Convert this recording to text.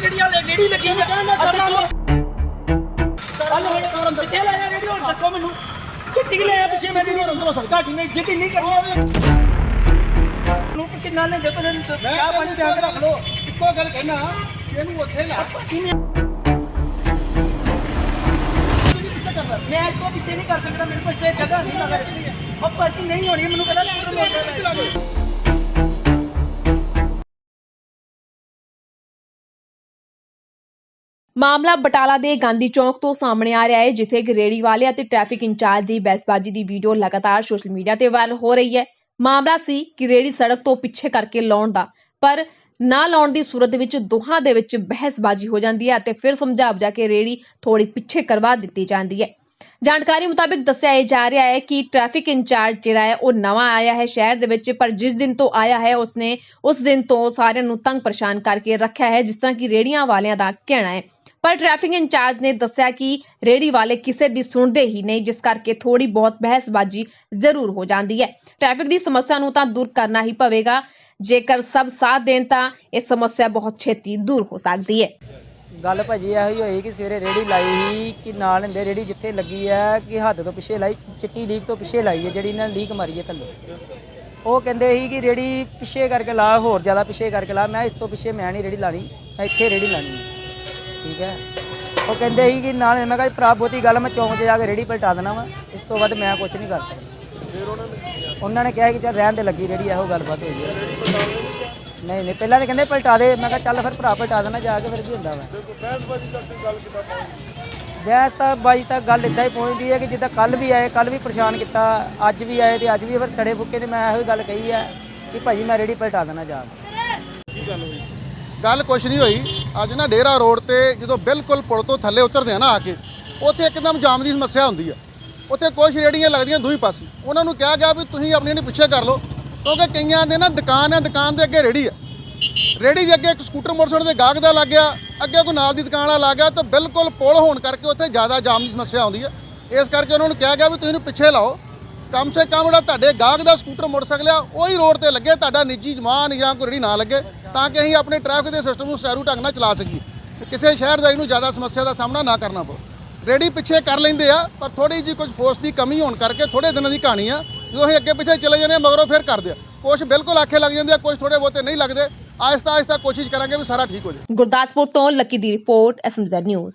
ਜਿਹੜੀ ਆ ਰੇੜੀ ਲੱਗੀ ਆ ਅੱਧੇ ਕਿਲੋ ਕੱਲ ਹੁਣ ਕਿੱਥੇ ਲਾਇਆ ਰੇੜੀ ਹੁਣ ਦੱਸੋ ਮੈਨੂੰ। ਕਿੱਥੇ ਕਿ ਲਾਇਆ ਪਿੱਛੇ ਮੇਰੀ ਨਹੀਂ ਤੁਹਾਡੀ ਮੈਂ ਇੱਜ਼ਤ ਹੀ ਨਹੀਂ ਕਰਨੀ ਨੂੰ ਕਿੰਨਾ ਨੇ ਦੇ ਪਤਾ ਨਹੀਂ ਚਾਹ ਪਾਣੀ ਪਿਆ ਕੇ ਰੱਖ ਲੋ ਇੱਕੋ ਗੱਲ ਕਹਿਣਾ ਇਹਨੂੰ ਉੱਥੇ ਲਾ। ਮੈਂ ਇਸ ਤੋਂ ਪਿੱਛੇ ਨਹੀਂ ਕਰ ਸਕਦਾ ਮੇਰੇ ਕੋਲ ਜਗ੍ਹਾ ਨਹੀਂ ਲੱਗ ਉਹ ਪਾਰਟੀ ਨਹੀਂ ਹੋਣੀ ਮੈਨੂੰ ਪਤਾ ਨਹੀਂ ਮਾਮਲਾ ਬਟਾਲਾ ਦੇ ਗਾਂਧੀ ਚੌਕ ਤੋਂ ਸਾਹਮਣੇ ਆ ਰਿਹਾ ਹੈ, ਜਿੱਥੇ ਇੱਕ ਰੇੜੀ ਵਾਲੇ ਅਤੇ ਟ੍ਰੈਫਿਕ ਇੰਚਾਰਜ ਦੀ ਬਹਿਸਬਾਜ਼ੀ ਦੀ ਵੀਡੀਓ ਲਗਾਤਾਰ ਸੋਸ਼ਲ ਮੀਡੀਆ ਤੇ ਵਾਇਰਲ ਹੋ ਰਹੀ ਹੈ। ਮਾਮਲਾ ਸੀ ਕਿ ਰੇੜੀ ਸੜਕ ਤੋਂ ਪਿੱਛੇ ਕਰਕੇ ਲਾਉਣ ਦਾ, ਪਰ ਨਾ ਲਾਉਣ ਦੀ ਸੂਰਤ ਵਿੱਚ ਦੋਹਾਂ ਦੇ ਵਿੱਚ ਬਹਿਸਬਾਜ਼ੀ ਹੋ ਜਾਂਦੀ ਹੈ ਅਤੇ ਫਿਰ ਸਮਝਾ ਬੁਝਾ ਕੇ ਰੇੜੀ ਥੋੜੀ ਪਿੱਛੇ ਕਰਵਾ ਦਿੱਤੀ ਜਾਂਦੀ ਹੈ। ਜਾਣਕਾਰੀ ਮੁਤਾਬਿਕ ਦੱਸਿਆ ਇਹ ਜਾ ਰਿਹਾ ਹੈ ਕਿ ਟ੍ਰੈਫਿਕ ਇੰਚਾਰਜ ਜਿਹੜਾ ਹੈ, ਉਹ ਨਵਾਂ ਆਇਆ ਹੈ ਸ਼ਹਿਰ ਦੇ ਵਿੱਚ, ਪਰ ਜਿਸ ਦਿਨ ਤੋਂ ਆਇਆ ਹੈ, ਉਸਨੇ ਉਸ ਦਿਨ ਤੋਂ ਸਾਰਿਆਂ ਨੂੰ ਤੰਗ ਪਰੇਸ਼ਾਨ ਕਰਕੇ ਰੱਖਿਆ ਹੈ, ਜਿਸ ਤਰ੍ਹਾਂ ਕਿ ਰੇੜੀਆਂ ਵਾਲਿਆਂ ਦਾ ਕਹਿਣਾ ਹੈ। ਪਰ ਟ੍ਰੈਫਿਕ ਇੰਚਾਰਜ ਨੇ ਦੱਸਿਆ ਕਿ ਰੇੜੀ ਵਾਲੇ ਕਿਸੇ ਦੀ ਸੁਣਦੇ ਹੀ ਨਹੀਂ, ਜਿਸ ਕਰਕੇ ਥੋੜੀ ਬਹੁਤ ਬਹਿਸਬਾਜ਼ੀ ਜ਼ਰੂਰ ਹੋ ਜਾਂਦੀ ਹੈ। ਟ੍ਰੈਫਿਕ ਦੀ ਸਮੱਸਿਆ ਨੂੰ ਤਾਂ ਦੂਰ ਕਰਨਾ ਹੀ ਪਵੇਗਾ। ਜੇਕਰ ਸਭ ਸਾਥ ਦੇਣ ਤਾਂ ਇਹ ਸਮੱਸਿਆ ਬਹੁਤ ਛੇਤੀ ਦੂਰ ਹੋ ਸਕਦੀ ਹੈ। ਗੱਲ ਭਾਜੀ ਇਹੋ ਹੀ ਹੋਈ ਕਿ ਸਵੇਰੇ ਰੇੜੀ ਲਾਈ ਸੀ ਕਿ ਨਾਲ ਹੁੰਦੇ ਰੇੜੀ ਜਿੱਥੇ ਲੱਗੀ ਹੈ ਕਿ ਹੱਦ ਤੋਂ ਪਿੱਛੇ ਲਾਈ, ਚਿੱਟੀ ਲੀਕ ਤੋਂ ਪਿੱਛੇ ਲਾਈ ਹੈ ਜਿਹੜੀ ਇਹਨਾਂ ਲੀਕ ਮਾਰੀ ਹੈ ਥੱਲੇ। ਉਹ ਕਹਿੰਦੇ ਸੀ ਕਿ ਰੇੜੀ ਪਿੱਛੇ ਕਰਕੇ ਲਾ, ਹੋਰ ਜ਼ਿਆਦਾ ਪਿੱਛੇ ਕਰਕੇ ਲਾ। ਮੈਂ ਇਸ ਤੋਂ ਪਿੱਛੇ ਮੈਂ ਨਹੀਂ ਰੇੜੀ ਲਾਣੀ, ਮੈਂ ਇੱਥੇ ਰੇੜੀ ਲਾਣੀ ਠੀਕ ਹੈ। ਉਹ ਕਹਿੰਦੇ ਸੀ ਕਿ ਨਾਲ ਮੈਂ ਕਿਹਾ ਜੀ ਭਰਾ ਬਹੁਤੀ ਗੱਲ ਮੈਂ ਚੌਂਕ 'ਚ ਜਾ ਕੇ ਰੇੜੀ ਪਲਟਾ ਦੇਣਾ ਵਾ। ਇਸ ਤੋਂ ਵੱਧ ਮੈਂ ਕੁਝ ਨਹੀਂ ਕਰ ਸਕਦਾ। ਉਹਨਾਂ ਨੇ ਕਿਹਾ ਕਿ ਚੱਲ ਰਹਿਣ ਦੇ ਲੱਗੀ ਰੇੜੀ ਇਹੋ ਗੱਲਬਾਤ ਹੋਈ ਹੈ। ਨਹੀਂ ਨਹੀਂ ਪਹਿਲਾਂ ਤਾਂ ਕਹਿੰਦੇ ਪਲਟਾ ਦੇ। ਮੈਂ ਕਿਹਾ ਚੱਲ ਫਿਰ ਭਰਾ ਪਲਟਾ ਦੇਣਾ ਜਾ ਕੇ ਫਿਰ ਕੀ ਹੁੰਦਾ ਵਾ। ਬਹਿਸ ਤਾਂ ਬਾਈ ਤਾਂ ਗੱਲ ਇਦਾਂ ਹੀ ਪਹੁੰਚਦੀ ਹੈ ਕਿ ਜਿੱਦਾਂ ਕੱਲ ਵੀ ਆਏ ਕੱਲ ਵੀ ਪਰੇਸ਼ਾਨ ਕੀਤਾ ਅੱਜ ਵੀ ਆਏ ਤੇ ਅੱਜ ਵੀ ਫਿਰ ਸੜੇ ਫੁੱਕੇ ਨੇ। ਮੈਂ ਇਹੋ ਹੀ ਗੱਲ ਕਹੀ ਹੈ ਕਿ ਭਾਜੀ ਮੈਂ ਰੇੜੀ ਪਲਟਾ ਦੇਣਾ ਜਾ ਕੇ। ਗੱਲ ਕੁਛ ਨਹੀਂ ਹੋਈ। ਅੱਜ ਨਾ ਡੇਰਾ ਰੋਡ ਤੇ ਜਦੋਂ ਬਿਲਕੁਲ ਪੁਲ ਤੋਂ ਥੱਲੇ ਉਤਰਦੇ ਆ ਨਾ ਆ ਕੇ, ਉੱਥੇ ਇੱਕਦਮ ਜਾਮ ਦੀ ਸਮੱਸਿਆ ਹੁੰਦੀ ਆ। ਉੱਥੇ ਕੁਝ ਰੇੜੀਆਂ ਲੱਗਦੀਆਂ ਦੋਈ ਪਾਸੇ। ਉਹਨਾਂ ਨੂੰ ਕਿਹਾ ਗਿਆ ਵੀ ਤੁਸੀਂ ਆਪਣੀ ਨੇ ਪਿੱਛੇ ਕਰ ਲਓ, ਕਿਉਂਕਿ ਕਈਆਂ ਦੇ ਨਾ ਦੁਕਾਨ ਹੈ ਦੁਕਾਨ ਦੇ ਅੱਗੇ ਰੇੜੀ ਆ। ਰੇੜੀ ਦੇ ਅੱਗੇ ਇੱਕ ਸਕੂਟਰ ਮੋਟਰਸਾਈਕਲ ਦੇ ਗਾਹਕ ਦਾ ਲੱਗ ਗਿਆ, ਅੱਗੇ ਕੋਈ ਨਾਲ ਦੀ ਦੁਕਾਨ ਵਾਲਾ ਲੱਗ ਗਿਆ, ਤਾਂ ਬਿਲਕੁਲ ਪੁਲ ਹੋਣ ਕਰਕੇ ਉੱਥੇ ਜ਼ਿਆਦਾ ਜਾਮ ਦੀ ਸਮੱਸਿਆ ਆਉਂਦੀ ਹੈ ਇਸ ਕਰਕੇ ਉਹਨਾਂ ਨੂੰ ਕਿਹਾ ਗਿਆ ਵੀ ਤੁਸੀਂ ਇਹਨੂੰ ਪਿੱਛੇ ਲਾਓ। ਕਮ ਸੇ ਕਮ ਜਿਹੜਾ ਤੁਹਾਡੇ ਗਾਹਕ ਦਾ ਸਕੂਟਰ ਮੋਟਰਸਾਈਕਲ ਆ, ਉਹੀ ਰੋਡ ਤੇ ਲੱਗੇ, ਤੁਹਾਡਾ ਨਿੱਜੀ ਜਮਾਨ ਜਾਂ ਕੋਈ ਰੇੜੀ ਨਾ ਲੱਗੇ, ਤਾਂ ਕਿ ਅਸੀਂ ਆਪਣੇ ਟ੍ਰੈਫਿਕ ਦੇ ਸਿਸਟਮ ਨੂੰ ਸੁਚਾਰੂ ਢੰਗ ਨਾਲ ਚਲਾ ਸਕੀਏ। ਕਿਸੇ ਸ਼ਹਿਰ ਦਾ ਇਹਨੂੰ ਜ਼ਿਆਦਾ ਸਮੱਸਿਆ ਦਾ ਸਾਹਮਣਾ ਨਾ ਕਰਨਾ ਪਵੇ। ਰੇੜੀ ਪਿੱਛੇ ਕਰ ਲੈਂਦੇ ਆ, ਪਰ ਥੋੜੀ ਜੀ ਕੁਝ ਫੋਰਸ ਦੀ ਕਮੀ ਹੋਣ ਕਰਕੇ ਥੋੜੇ ਦਿਨਾਂ ਦੀ ਕਹਾਣੀ ਆ, ਜਦੋਂ ਅਸੀਂ ਅੱਗੇ ਪਿੱਛੇ ਚਲੇ ਜਾਂਦੇ ਹਾਂ ਮਗਰੋਂ ਫਿਰ ਕਰਦੇ ਆ। ਕੁਝ ਬਿਲਕੁਲ ਆਖੇ ਲੱਗ ਜਾਂਦੇ ਆ ਕੁਝ ਥੋੜੇ ਬਹੁਤੇ ਨਹੀਂ ਲੱਗਦੇ। ਆਹਿਸਤਾ ਆਹਿਸਤਾ ਕੋਸ਼ਿਸ਼ ਕਰਾਂਗੇ ਵੀ ਸਾਰਾ ਠੀਕ ਹੋ ਜਾਵੇ। ਗੁਰਦਾਸਪੁਰ ਤੋਂ ਲੱਕੀ ਦੀ ਰਿਪੋਰਟ ਐਸਐਮਜ਼ੈਡ ਨਿਊਜ਼